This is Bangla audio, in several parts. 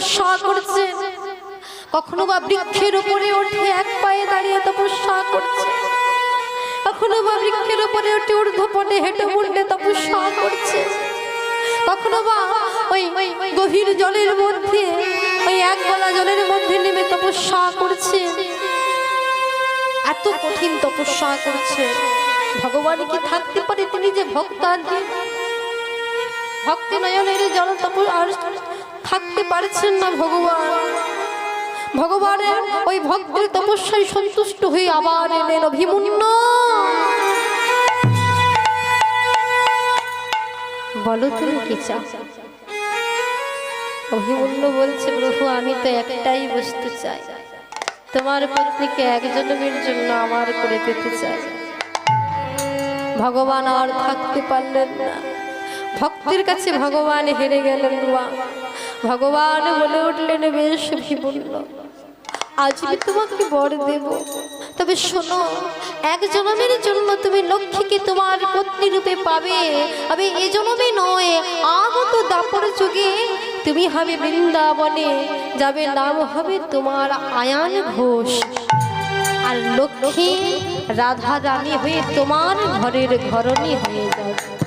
তপস্যা করছে কখনো বা বৃক্ষের উপরে উঠে এক পায়ে দাঁড়িয়ে তপস্যা করছে কখনো বা বৃক্ষের উপরে উঠে ঊর্ধ্বপটে হেঁটে মুন্ডে তপস্যা করছে কখনো বা ওই গভীর জলের মধ্যে, ওই এক গলা জলের মধ্যে নেমে তপস্যা করছে এত কঠিন তপস্যা করছে ভগবান কি থাকতে পারে? তিনি যে ভক্তাধীন ভক্ত নয়নের জল তপ আর থাকতে পারছেন না ভগবান। ভগবানের ওই ভক্তের তপস্যায় সন্তুষ্ট হয়ে আবার এলেন অভিমন্য। বলো তুমি কি চাও? অভিমন্য বলছে, প্রভু, আমি তো একটাই বস্তু চাই। তোমার পত্নীকে এক জন্মের জন্য আমার করে পেতে চাই। ভগবান আর থাকতে পারলেন না। ভক্তের কাছে ভগবান হেরে গেলেন মা। ভগবান বলে উঠলেন, বেশ বিপন্ন আজ তোমাকে বর দেব। তবে শোনো, এক জনমের জন্য তুমি লক্ষ্মীকে তোমার পত্নী রূপে পাবে। আমি এ জনমে নয়, আগত দাপর যুগে তুমি হবে বৃন্দাবনে। যাবে নাম হবে তোমার আয়ান ঘোষ। আর লক্ষ্মী রাধা রানী হয়ে তোমার ঘরের ঘরণী হয়ে যাবে।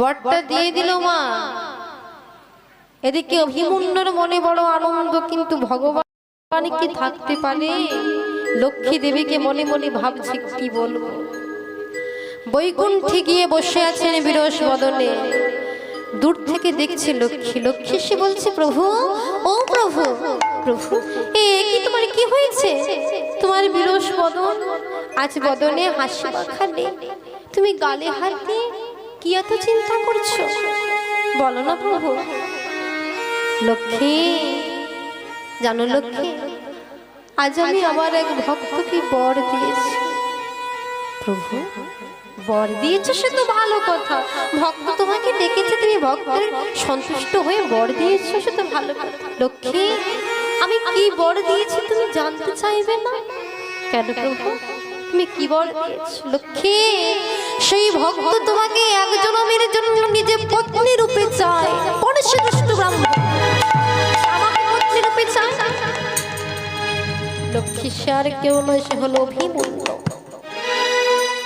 বরটা দিয়ে দিল মা। এদিকে অভিমন্যুর মনে বড় আনন্দ, কিন্তু ভগবান কি থাকতে পারে? লক্ষ্মী দেবীকে মনে মনে ভাবছে, কি বলব? বৈকুণ্ঠে গিয়ে বসে আছেন বিরস বদনে। দূর থেকে দেখছে লক্ষ্মী। লক্ষ্মী সে বলছে, প্রভু, ও প্রভু প্রভু, এ কি তোমার কি হয়েছে? তোমার বিরস বদন, আজ বদনে হাসি মাখা নেই। তুমি গালে হাত দিয়ে কি এত চিন্তা করছ? বলো না প্রভু। লক্ষ্মী, জানো লক্ষ্মী, আজ আমি আমার এক ভক্তকে বর দিয়েছি। প্রভু, বর দিয়েছ সে তো ভালো কথা। ভক্ত তোমাকে ডেকেছে, তুমি ভক্তের সন্তুষ্ট হয়ে বর দিয়েছ, সে তো ভালো কথা। লক্ষ্মী, আমি কি বর দিয়েছি তুমি জানতে চাইবে না? কেন প্রভু, তুমি কি বর দিয়েছ? লক্ষ্মী সেই ভক্ত তোমাকে এক জনমের জন্য নিজে পত্নী রূপে চায়। কোন দুষ্ট ব্রাহ্মণ? আমাকে পত্নী রূপে চায়? লক্ষ্মী সে আর কেউ নয়, সে হলো অভিমন্য।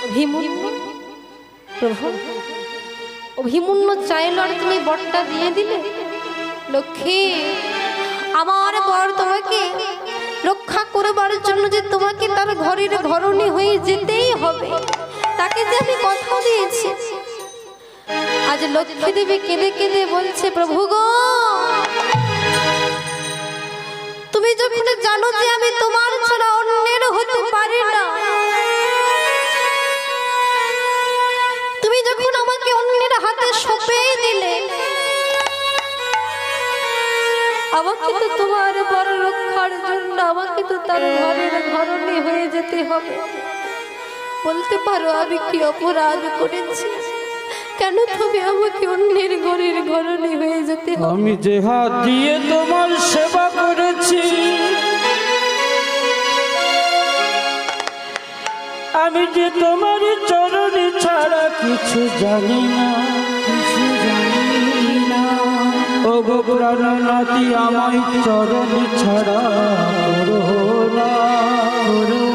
অভিমন্য? প্রভু, অভিমন্য চাইল আর তুমি বরটা দিয়ে দিলে? লক্ষ্মী, আমার বর তোমাকে রক্ষা করবার জন্য যে তোমাকে তার ঘরের ঘরণী হয়ে যেতেই হবে। তাকে যে আমি কথা দিয়েছি। আজ লক্ষ্মী দেবী কেঁদে কেঁদে বলছে, প্রভু গো, তুমি যখন জানো যে আমি তোমার ছাড়া অন্যের হতে পারি না, তুমি যখন আমাকে অন্যের হাতে সঁপেই দিলে, আমাকে তো তোমার বড় রক্ষার জন্য, আমাকে তো তার ঘরের ঘরণী হয়ে যেতে হবে। বলতে পারো আমি কি অপরাধ করেছি? কেন তুমি আমাকে অন্যের ঘরের ঘরণী হয়ে যেতে আমি যে হাত দিয়ে তোমার সেবা করেছি, আমি যে তোমার চরণে ছাড়া কিছু জানি না। কিছু জানি না ও গো প্রাণনাথী, আমায় চরণে ছাড়া করো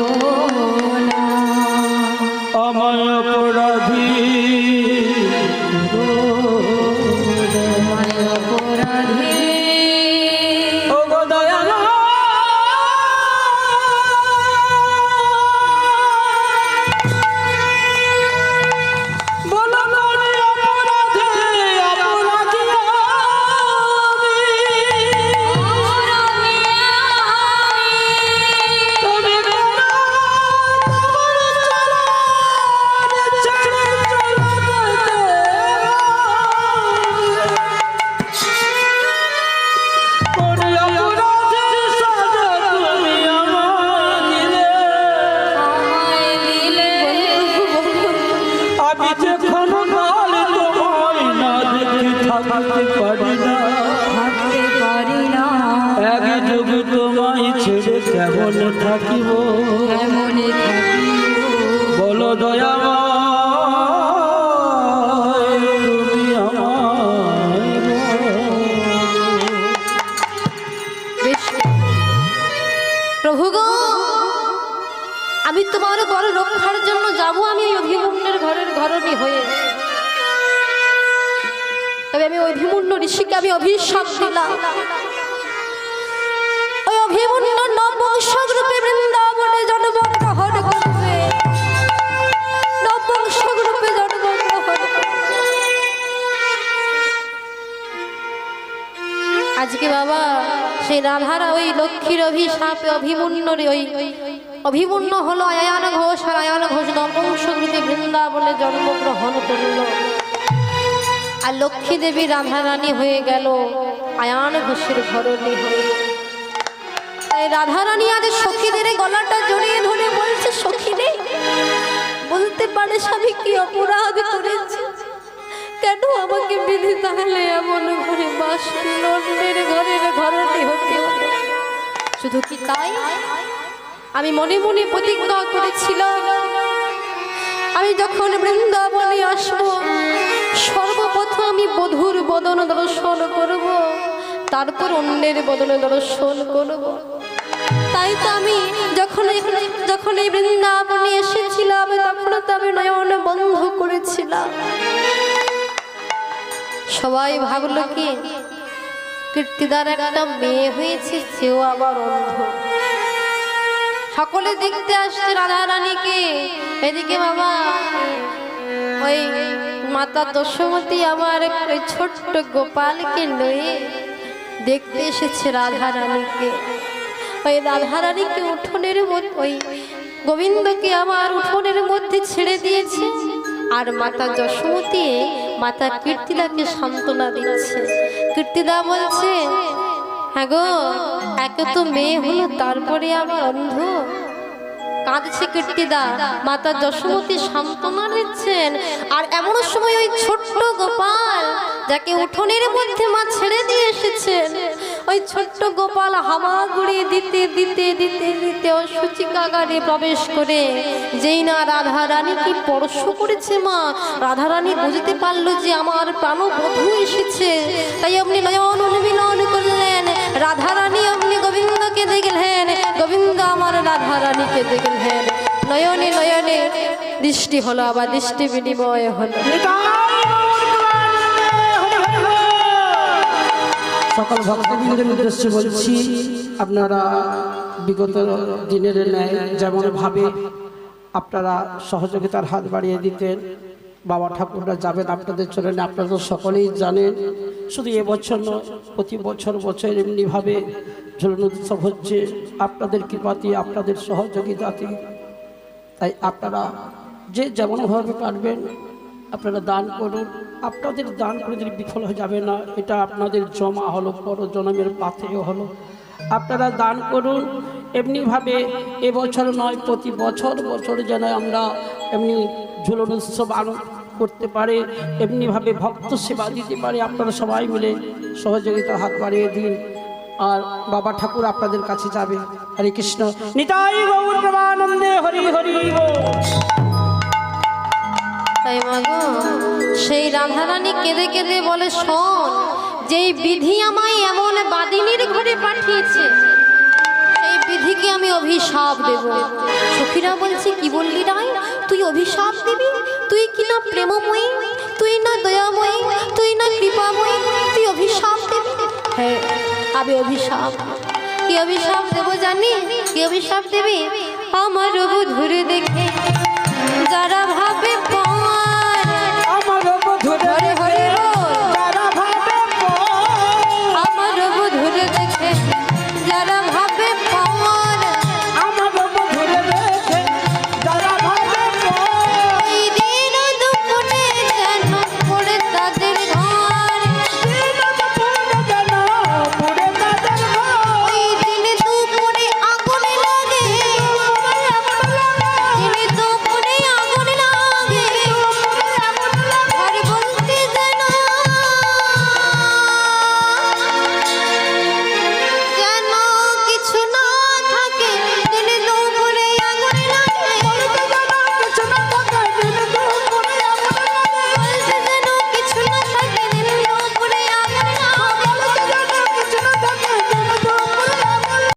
আমি তোমার ঘর রক্ষার জন্য যাব, আমি এই অভিমন্যের ঘরের ঘরণী হয়ে। তবে আমি অভিমন্য ঋষিকে আমি অভিশাপ দিলাম। ওই অভিমন্য নবংশক রূপে বৃন্দাবনে জন্ম করবে। নবংশক আজকে বাবা, সেই রাধারা ওই লক্ষ্মীর অভিশাপে, অভিমন্যরে ওই অভিমন্য হলো আয়ান ঘোষ আর আয়ান ঘোষ নবংশগ্রুতে বৃন্দাবনে জন্মগ্রহণ করল। আর লক্ষ্মী দেবী রাধারানী হয়ে গেল আয়ান ঘোষের ঘরণী হয়ে। রাধারানী আজ সখীদের গলাটা জড়িয়ে ধরে বলছে, সখী রে, বলতে পারে স্বামী কি অপরাধ করেছে? কেন আমাকে বিধি তাহলে এমন ঘরে বাস ঘরের ঘরটি হতে শুধু কি তাই? আমি মনে মনে প্রতিজ্ঞা করেছিলাম। আমি যখন বৃন্দাবনে আসব, সর্বপ্রথম আমি বধুর বদন দর্শন করব, তারপর অন্যের বদন দর্শন করব। তাই তো আমি যখন যখন এই বৃন্দাবনে এসেছিলাম, তখন তো আমি নয়ন বন্ধ করেছিলাম। সবাই ভাবলো কি, কীর্তিদার একটা মেয়ে হয়েছে, সেও আবার অন্ধ। সকলে দেখতে আসছে রাধা রানীকে এদিকে বাবা, ওই মাতা দশমতী আমার ওই ছোট্ট গোপালকে নিয়ে দেখতে এসেছে রাধা রানীকে ওই রাধা রানীকে উঠোনের মধ্যে ওই গোবিন্দকে আমার উঠোনের মধ্যে ছেড়ে দিয়েছে আর মাতা যশোমতী মাতা কীর্তিদাকে সান্ত্বনা দিচ্ছে। কীর্তিদা বলছে হ্যাঁ গো, একে তো মেয়ে হলো, তারপরে আবার অন্ধ। কাঁদছে কীর্তিদা। মাতা যশোমতী সান্ত্বনা দিচ্ছেন। আর এমন সময় ওই ছোট্ট গোপাল, যাকে উঠোনের মধ্যে মা ছেড়ে দিয়ে এসেছেন, ওই ছোট্ট গোপাল হামা গুড়িয়ে দিতে দিতে দিতে দিতে ও সূচিকাগারে প্রবেশ করে। যেই না রাধা রানী কি স্পর্শ করেছে মা? রাধা রানী বুঝতে পারল যে আমার প্রাণবধূ এসেছে। তাই আপনি নয়ন উন্মিলন করলেন। রাধা রানী নয়নে নয়নে দৃষ্টি হলো, আবার দৃষ্টি বিনিময় হলো। সকল ভক্তবৃন্দের উদ্দেশ্যে বলছি আপনারা বিগত দিনের ন্যায় যেমন ভাবে আপনারা সহযোগিতার হাত বাড়িয়ে দিতেন, বাবা ঠাকুররা যাবেন আপনাদের চলেন আপনারা তো সকলেই জানেন, শুধু এবছর নয়, প্রতি বছর বছর এমনিভাবে ঝুলন উৎসব হচ্ছে। আপনাদের কৃপাতে আপনাদের সহযোগিতাতে তাই আপনারা যে যেমনভাবে পারবেন আপনারা দান করুন। আপনাদের দান করে যদি বিফল হয়ে যাবে না, এটা আপনাদের জমা হলো পর জনমের পাথেও হলো। আপনারা দান করুন। এমনিভাবে এবছর নয়, প্রতি বছর বছর যেন আমরা এমনি ঝুলন উৎসব আনন্দ করতে পারে, এমনিভাবে ভক্ত সেবা দিতে পারে, আপনারা সবাই মিলে সহযোগিতার হাত বাড়িয়ে দিন। আর বাবা ঠাকুর আপনাদের কাছে যাবে। হরে কৃষ্ণ। নিতাই গৌর প্রমানন্দে হরি হরি গৌর তাই মাগো সেই রাধারানী কেঁদে কেঁদে বলে শোন যেই বিধি আমায় এমন বাদিনীর ঘরে পাঠিয়েছে সেই বিধিকে আমি অভিশাপ দেব সখীরা বলছে কি বললি রায়? তুই অভিশাপ দিবি? তুই কি না প্রেমময়ী? তুই না দয়াময়ী? তুই না কৃপাময়ী? তুই অভিশাপ দিবি? হ্যাঁ আমি অভিশাপ। কি অভিশাপ দেব জানি? কি অভিশাপ দেবে? আমার বধুর